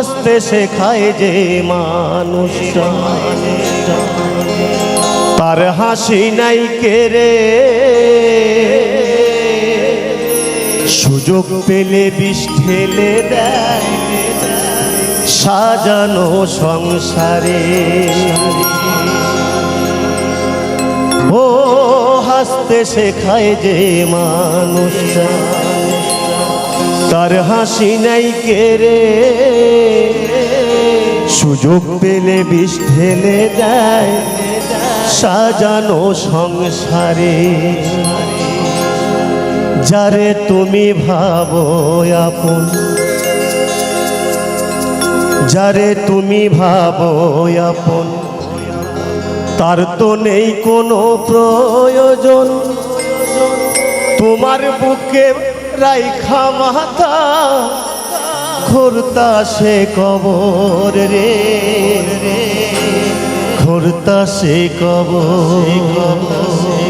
হাসতে শেখায় যে মানুষ তার হাসি নাই কেড়ে সুযোগ পেলে বিষ ঠেলে সাজানো সংসারে। ও হাসতে শেখায় যে মানুষটা তার হাসি নাই কেড়ে সুযোগ পেলে বিষ ঢেলে দেয়, সাজানো সংসারে। যারে তুমি ভাবো আপন, যারে তুমি ভাবো আপন, তার তো নেই কোনো প্রয়োজন। তোমার বুকে রাইখা মাতা খোরতা সে কবর রে। খোরতা সে কবর। মানুষ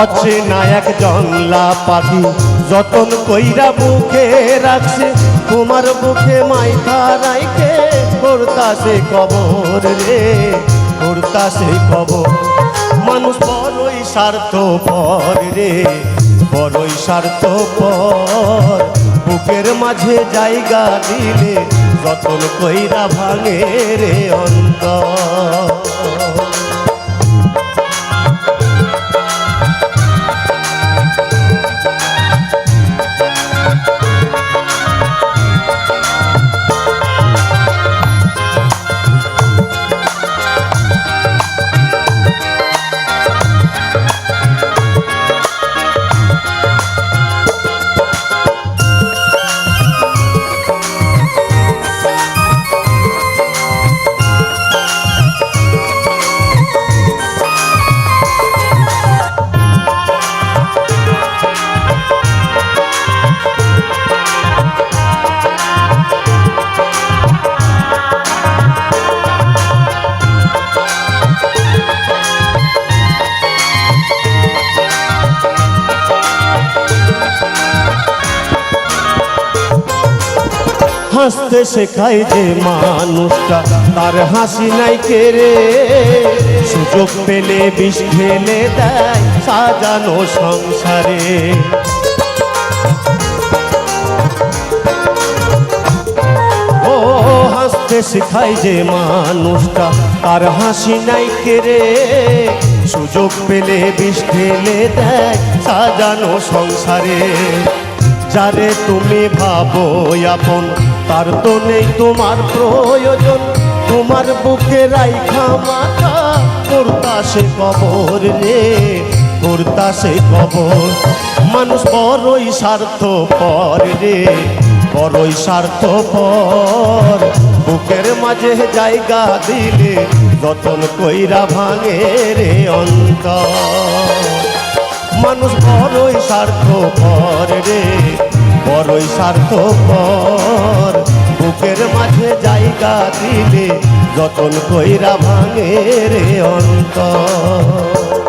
অচেনা এক জংলা পাখি যতন কইরা বুকে রাখছে, তোমার বুকে মাইথা রাইকে করতাছে কবর রে করতা সে কবর। মানুষ বড়ই স্বার্থ পর রে, বড়ই স্বার্থ পর বুকের মাঝে জায়গা দিলে যতন কইরা ভাঙে রে অন্তর। হাসতে শেখায় যে মানুষটা, তার হাসি নাই কেড়ে সুযোগ পেলে বিষ ঢেলে দেয়, সাজানো সংসারে। ও, হাসতে শেখায় যে মানুষটা, তার হাসি নাই কেড়ে সুযোগ পেলে বিষ ঢেলে দেয়, সাজানো সংসারে। যারে তুমি ভাবো আপন তার তো নেই তোমার প্রয়োজন। তোমার বুকে রাইখা মাথা, করতা সে কবর রে করতা সে কবর। মানুষ বড়ই স্বার্থ পর রে, বড়ই স্বার্থ পর বুকের মাঝে জায়গা দিলে যতন কইরা ভাঙে রে অন্তর। মানুষ বড়ই স্বার্থ পর রে। বড়ই স্বার্থপর। বুকের মাঝে জায়গা দিলে যতন কইরা ভাঙে রে অন্তর।